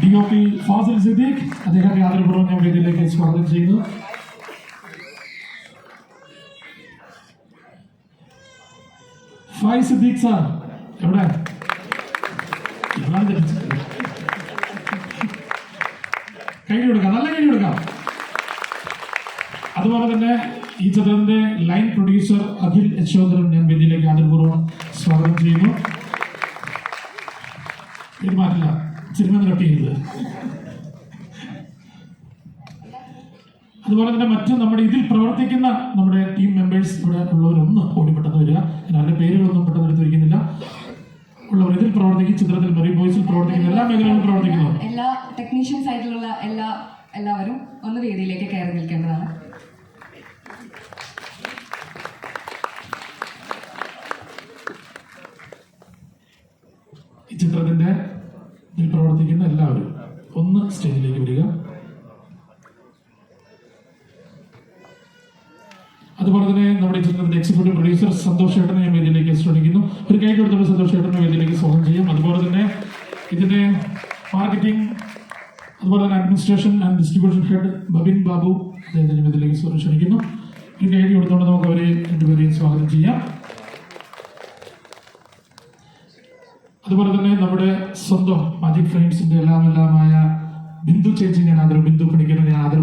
D O P Fazil Siddique അദ്ദേഹത്തെ ആദരപൂർവം ഞാൻ വേദിയിലേക്ക് സ്വാഗതം ചെയ്യുന്നു. ഫായ് സിദ്ദീഖ് സാർ എവിടെ? കൈ കൊടുക്കാം നല്ല കൈ കൊടുക്കാം. അതുപോലെ തന്നെ ഈ ചിത്രത്തിന്റെ ലൈൻ പ്രൊഡ്യൂസർ അഖിൽ യശോധരൻ ഞാൻ വേദിയിലേക്ക് ആദരപൂർവം സ്വാഗതം ചെയ്യുന്നു. ഇത് സിനിമ കട്ട് അതുപോലെ തന്നെ മറ്റും നമ്മുടെ ഇതിൽ പ്രവർത്തിക്കുന്ന നമ്മുടെ ടീം മെമ്പേഴ്സ് ഇവിടെ ഉള്ളവരൊന്ന് ഓടി പെട്ടെന്ന് വരിക. ഞാൻ അവരുടെ പേരുകളൊന്നും പെട്ടെന്ന് എടുത്തു വയ്ക്കുന്നില്ല ഉള്ളവർ ഇതിൽ പ്രവർത്തിക്കും ചിത്രത്തിൽ മെറി ബോയ്സിൽ പ്രവർത്തിക്കുന്ന എല്ലാ മേഖലകളിലും പ്രവർത്തിക്കുന്നു. എല്ലാ ടെക്നീഷ്യൻസ് ആയിട്ടുള്ള എല്ലാ എല്ലാവരും ഒന്ന് വേദിയിലേക്ക് കയറി നിൽക്കേണ്ടതാണ്. ഈ ചിത്രത്തിന്റെ ഇതിൽ പ്രവർത്തിക്കുന്ന എല്ലാവരും ഒന്ന് സ്റ്റേജിലേക്ക് വരിക. അതുപോലെ തന്നെ നമ്മുടെ ചിത്രത്തിന്റെ എക്സിക്യൂട്ടീവ് പ്രൊഡ്യൂസർ സന്തോഷ് ഏട്ടനെ ഞാൻ വേദിയിലേക്ക് ശ്രമിക്കുന്നു. ഒരു കൈ കൊടുത്തുള്ള സന്തോഷ് ഏട്ടനെ വേദിയിലേക്ക് സ്വാഗതം ചെയ്യും. അതുപോലെ തന്നെ ഇതിന്റെ മാർക്കറ്റിംഗ് അതുപോലെ തന്നെ administration and distribution head Babin Babu അദ്ദേഹത്തിന്റെ വേദിയിലേക്ക് ക്ഷണിക്കുന്നു ഒരു കൈ കൊടുത്തുകൊണ്ട് നമുക്ക് അവരെ രണ്ടുപേരെയും സ്വാഗതം ചെയ്യാം. അതുപോലെ തന്നെ നമ്മുടെ സ്വന്തം മാജിക് ഫ്രെയിംസിന്റെ എല്ലാം എല്ലാമായ ബിന്ദു ചേച്ചി ഞാൻ ആദരവ് ബിന്ദു പണിക്കുന്ന ഞാൻ ആദരവ്